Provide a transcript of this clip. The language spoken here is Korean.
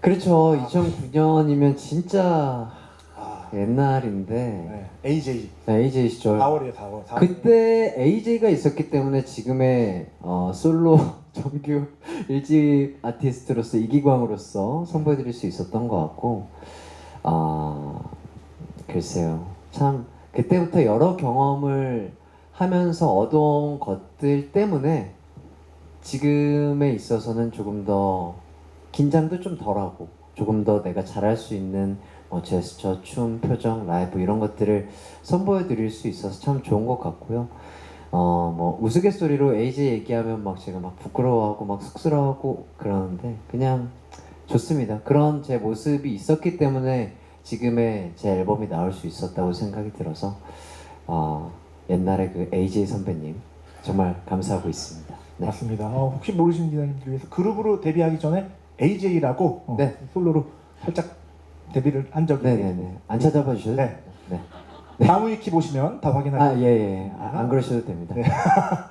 그렇죠. 2009년이면 진짜 아, 옛날인데 네. AJ AJ 시절 4월이에요 4월. 4월. 그때 AJ가 있었기 때문에 지금의 어, 솔로 정규 일집 아티스트로서 이기광으로서 선보여드릴 수 있었던 것 같고 아 글쎄요 참 그때부터 여러 경험을 하면서 얻어온 것들 때문에 지금에 있어서는 조금 더 긴장도 좀 덜하고 조금 더 내가 잘할 수 있는 뭐 제스처, 춤, 표정, 라이브 이런 것들을 선보여 드릴 수 있어서 참 좋은 것 같고요. 어, 뭐 우스갯소리로 AJ 얘기하면 막 제가 막 부끄러워하고 막 쑥스러워하고 그러는데 그냥 좋습니다. 그런 제 모습이 있었기 때문에 지금의 제 앨범이 나올 수 있었다고 생각이 들어서 어, 옛날에 그 AJ 선배님 정말 감사하고 있습니다. 네. 맞습니다. 어, 혹시 모르시는 기자님들 위해서 그룹으로 데뷔하기 전에 AJ라고 어, 네. 솔로로 살짝 데뷔를 한 적이 있는데 네네네. 안 찾아봐 주셔도 네. 네. 다음 위키 보시면 다 확인할 수 아, 예, 예. 아, 안 그러셔도 됩니다.